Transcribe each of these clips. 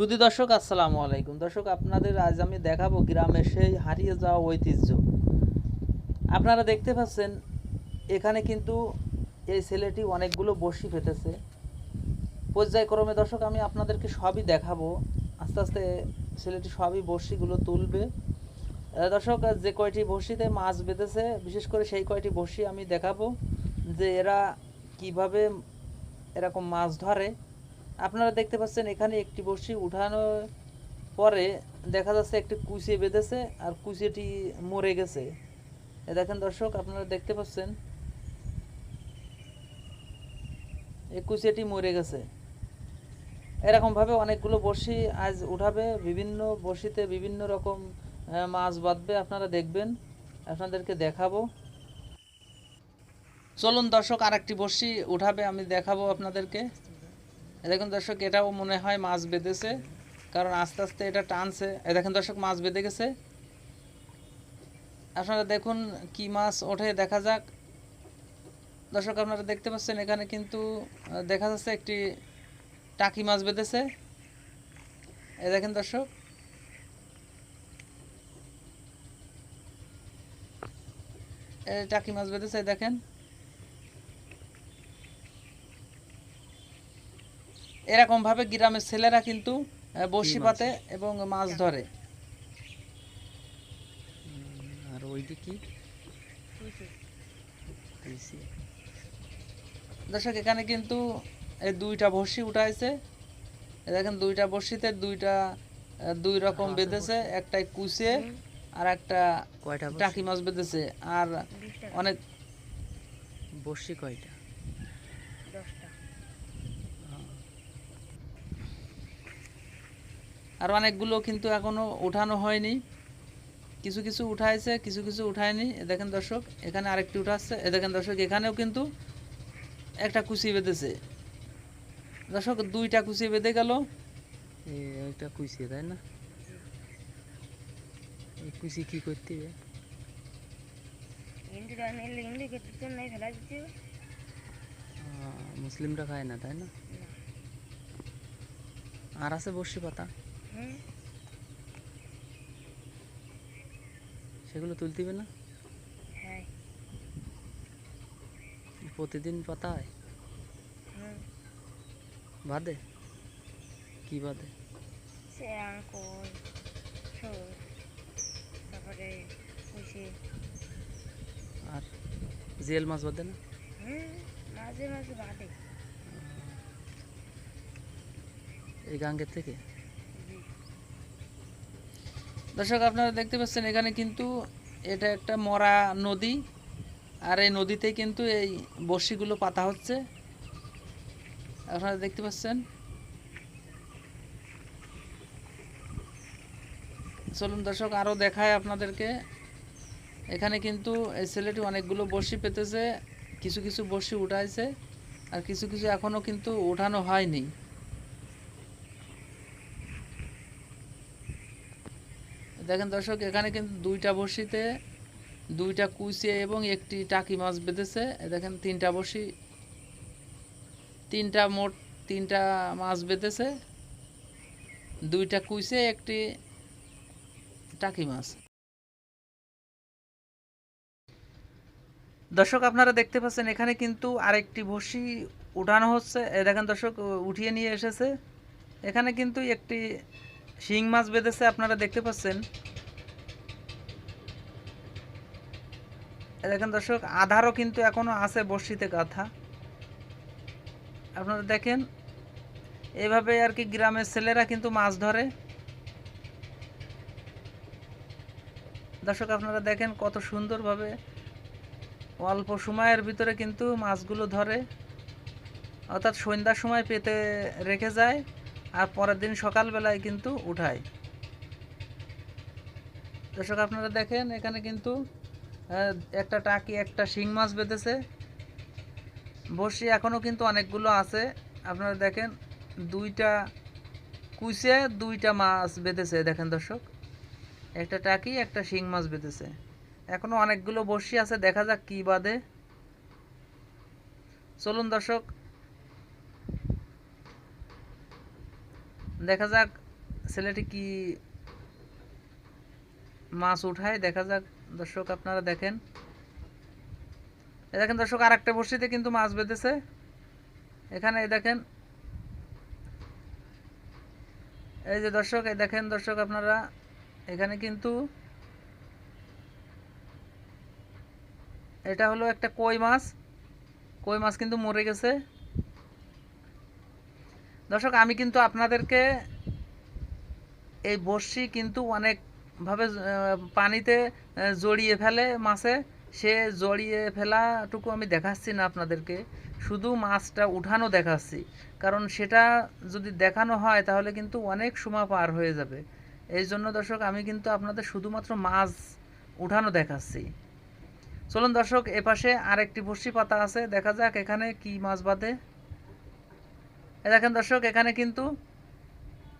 সুধী দর্শক, আসসালামু আলাইকুম। দর্শক, আপনাদের আজ আমি দেখাবো গ্রামের সেই হারিয়ে যাওয়া ঐতিহ্য। আপনারা দেখতে পাচ্ছেন, এখানে কিন্তু এই ছেলেটি অনেকগুলো বড়শি পেতেছে পর্যায়ক্রমে দর্শক, আমি আপনাদেরকে সবই দেখাবো। আস্তে আস্তে ছেলেটি সবই বড়শিগুলো তুলবে। দর্শক যে কয়টি বড়শিতে মাছ বেঁধেছে, বিশেষ করে সেই কয়টি বড়শি আমি দেখাবো যে এরা কীভাবে এরকম মাছ ধরে। আপনারা দেখতে পাচ্ছেন এখানে একটি বড়শি উঠানোর পরে দেখা যাচ্ছে একটি কুচিয়ে বেঁধেছে আর কুচিয়েটি মরে গেছে। দেখেন দর্শক, আপনারা দেখতে পাচ্ছেন এই কুচিয়েটি মরে গেছে। এরকমভাবে অনেকগুলো বড়শি আজ উঠাবে, বিভিন্ন বড়শিতে বিভিন্ন রকম মাছ বাঁধবে, আপনারা দেখবেন। আপনাদেরকে দেখাবো। চলুন দর্শক আর একটি বড়শি উঠাবে, আমি দেখাবো আপনাদেরকে। দেখুন দর্শক, এটাও মনে হয় মাছ বেঁধেছে, কারণ আস্তে আস্তে এটা টানছে। এ দেখেন দর্শক, মাছ বেঁধে গেছে। আপনারা দেখুন কি মাছ ওঠে, দেখা যাক। দর্শক, আপনারা দেখতে পাচ্ছেন এখানে কিন্তু দেখা যাচ্ছে একটি টাকি মাছ বেঁধেছে। এ দেখেন দর্শক। টাকি মাছ বেঁধেছে দেখেন। এরকম ভাবে গ্রামের ছেলেরা কিন্তু বড়শি পাতে এবং মাছ ধরে। আর দর্শক এখানে কিন্তু এই দুইটা বড়শি উঠাইছে। দেখেন দুইটা বড়শিতে দুইটা দুই রকম বেঁধেছে। একটাই কুচে আর একটা কয়টা টাকি মাছ বেঁধেছে। আর অনেক বড়শি কয়টা? আর অনেকগুলো কিন্তু এখনও উঠানো হয়নি। কিছু কিছু উঠাইছে কিছু কিছু উঠায়নি। এ দেখেন দর্শক এখানে আরেকটি উঠাচ্ছে। এ দেখেন দর্শক এখানেও কিন্তু একটা কুচি বেঁধেছে। দর্শক দুইটা কুচি বেঁধে গেল। একটা কুইসি তাই না? এই কুইসি কি করতে? হবে? আহ, মুসলিমরা খায় না তাই না? আর আছে বর্ষি পাতা? সেগুলো তুলতে হবে না? প্রতিদিন পাতা হয় বাদে? কি বাদে? তারপরে আর জিয়েল মাছ বাদে না? মাঝে মাঝে বাদে। এই গাঙ্গের থেকে? দর্শক, আপনারা দেখতে পাচ্ছেন এখানে কিন্তু এটা একটা মরা নদী, আর এই নদীতে কিন্তু এই বড়শিগুলো পাতা হচ্ছে। আপনারা দেখতে পাচ্ছেন? চলুন দর্শক আরও দেখায় আপনাদেরকে। এখানে কিন্তু এই ছেলেটি অনেকগুলো বড়শি পেতেছে, কিছু কিছু বড়শি উঠাইছে, আর কিছু কিছু এখনও কিন্তু উঠানো হয়নি। দেখেন দর্শক, এখানে কিন্তু দুইটা বড়শিতে দুইটা কুচিয়ে এবং একটি টাকি মাছ বেঁধেছে। দেখেন, তিনটা বড়শি, তিনটা মোট তিনটা মাছ বেঁধেছে। দুইটা কুচিয়ে একটি টাকি মাছ। দর্শক, আপনারা দেখতে পাচ্ছেন, এখানে কিন্তু আরেকটি বড়শি উঠানো হচ্ছে। দেখেন দর্শক, উঠিয়ে নিয়ে এসেছে। এখানে কিন্তু একটি শিং মাছ বেঁধেছে, আপনারা দেখতে পাচ্ছেন। দেখেন দর্শক, আধারও কিন্তু এখনও আছে বর্ষিতে গাথা। আপনারা দেখেন, এভাবে আর কি গ্রামের ছেলেরা কিন্তু মাছ ধরে। দর্শক, আপনারা দেখেন কত সুন্দরভাবে অল্প সময়ের ভিতরে কিন্তু মাছগুলো ধরে। অর্থাৎ সন্ধ্যার সময় পেতে রেখে যায়। আর পরের দিন সকালবেলায় কিন্তু উঠায় দর্শক, আপনারা দেখেন, এখানে কিন্তু একটা টাকি, একটা শিং মাছ বেঁধেছে। বসি এখনও কিন্তু অনেকগুলো আছে। আপনারা দেখেন, দুইটা কুচে দুইটা মাছ বেঁধেছে। দেখেন দর্শক, একটা টাকি, একটা শিং মাছ বেঁধেছে। এখনও অনেকগুলো বসি আছে, দেখা যাক কী বাদে চলুন দর্শক দেখা যাক ছেলেটি কি মাছ উঠায়। দেখা যাক, দর্শক আপনারা দেখেন। এ দেখেন দর্শক আর একটা বড়শিতে কিন্তু মাছ বেঁধেছে। এখানে এই দেখেন, এই যে দর্শক এই দেখেন দর্শক আপনারা, এখানে কিন্তু এটা হলো একটা কই মাছ। কই মাছ কিন্তু মরে গেছে। দর্শক, আমি কিন্তু আপনাদেরকে এই বড়শি কিন্তু অনেকভাবে পানিতে জড়িয়ে ফেলে মাছে। সে জড়িয়ে ফেলাটুকু আমি দেখাচ্ছি না আপনাদেরকে। শুধু মাছটা উঠানো দেখাচ্ছি। কারণ সেটা যদি দেখানো হয়, তাহলে কিন্তু অনেক সময় পার হয়ে যাবে। এই জন্য দর্শক, আমি কিন্তু আপনাদের শুধুমাত্র মাছ উঠানো দেখাচ্ছি। চলুন দর্শক, এপাশে আরেকটি বড়শি পাতা আছে। দেখা যাক এখানে কি মাছ বাঁধে। দেখেন দর্শক, এখানে কিন্তু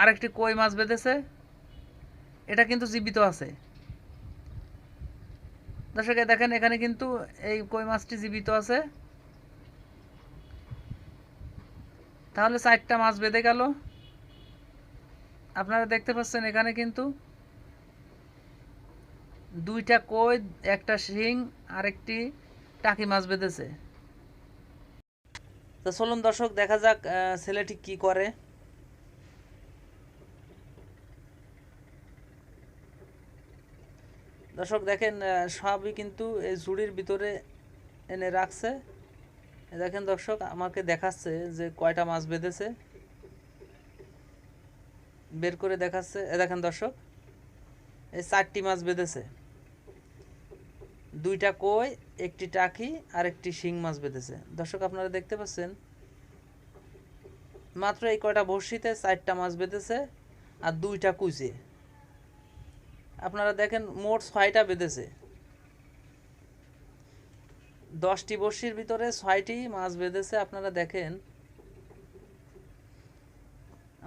আরেকটি কই মাছ বেঁধেছে। এটা কিন্তু জীবিত আছে। দর্শক দেখেন, এখানে কিন্তু এই কই মাছটি জীবিত আছে। তাহলে চারটা মাছ বেঁধে গেল। আপনারা দেখতে পাচ্ছেন, এখানে কিন্তু দুইটা কই, একটা শিং আর একটি টাকি মাছ বেঁধেছে। তো চলুন দর্শক, দেখা যাক ছেলেটি কি করে। দর্শক, দেখেন সবই কিন্তু এই ঝুড়ির ভিতরে এনে রাখছে। দেখেন দর্শক, আমাকে দেখাচ্ছে যে কয়টা মাছ বেঁধেছে। বের করে দেখাচ্ছে। এ দেখেন দর্শক, এই চারটি মাছ বেঁধেছে। দুইটা কই, একটি টাকি আর একটি শিং মাছ বেঁধেছে। দর্শক, আপনারা দেখতে পাচ্ছেন, মাত্র এই কয়টা বড়শিতে চারটা মাছ বেঁধেছে আর দুইটা কুচে আপনারা দেখেন, মোট ছয়টা বেঁধেছে। দশটি বড়শির ভিতরে ছয়টি মাছ বেঁধেছে। আপনারা দেখেন,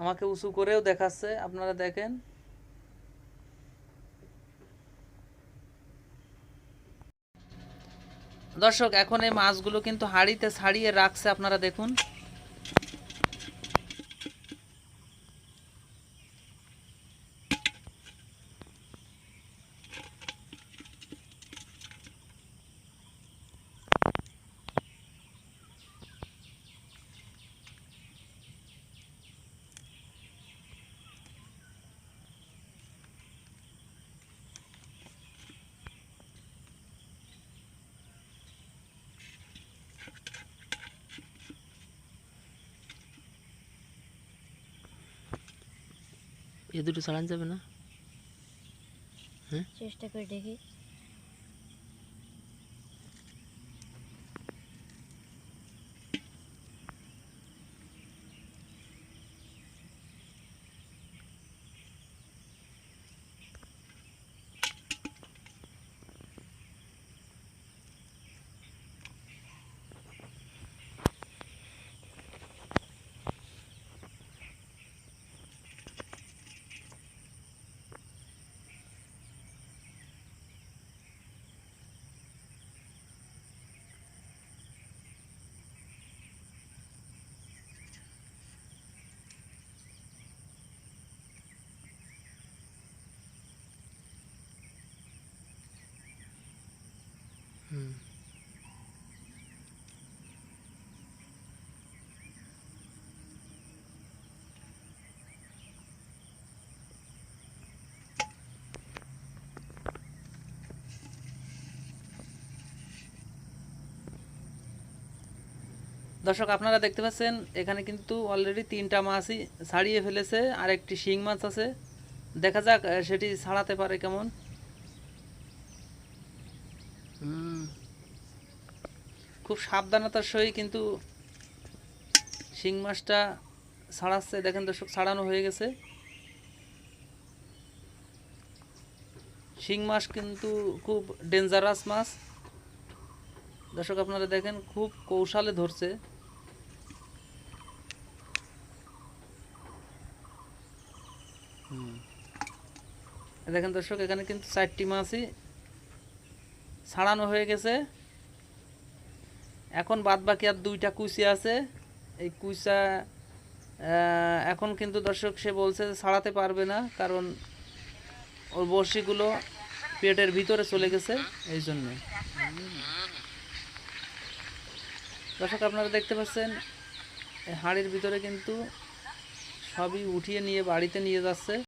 আমাকে উঁচু করেও দেখাচ্ছে। আপনারা দেখেন দর্শক এখন এই মাছগুলো কিন্তু হাঁড়িতে ছাড়িয়ে রাখছে আপনারা দেখুন। এ দুটো চালান যাবে না? চেষ্টা করে দেখি। দর্শক আপনারা দেখতে পাচ্ছেন এখানে কিন্তু অলরেডি তিনটা মাছই ছাড়িয়ে ফেলেছে আর একটি শিং মাছ আছে। দেখা যাক সেটি ছাড়াতে পারে কেমন। খুব সাবধানতার সহিত কিন্তু শিং মাছটা ছাড়াচ্ছে। দেখেন দর্শক ছাড়ানো হয়ে গেছে। শিং মাছ কিন্তু খুব ডেঞ্জারাস মাছ। দর্শক আপনারা দেখেন খুব কৌশলে ধরছে। দেখেন দর্শক, এখানে কিন্তু চারটি মাছই ছাড়ানো হয়ে গেছে। এখন বাদ বাকি আর দুইটা কুচি আছে। এই কুচা এখন কিন্তু দর্শক সে বলছে ছাড়াতে পারবে না, কারণ ওর বড়শিগুলো পেটের ভিতরে চলে গেছে এই জন্য। দর্শক, আপনারা দেখতে পাচ্ছেন হাঁড়ির ভিতরে কিন্তু সবই উঠিয়ে নিয়ে বাড়িতে নিয়ে যাচ্ছে।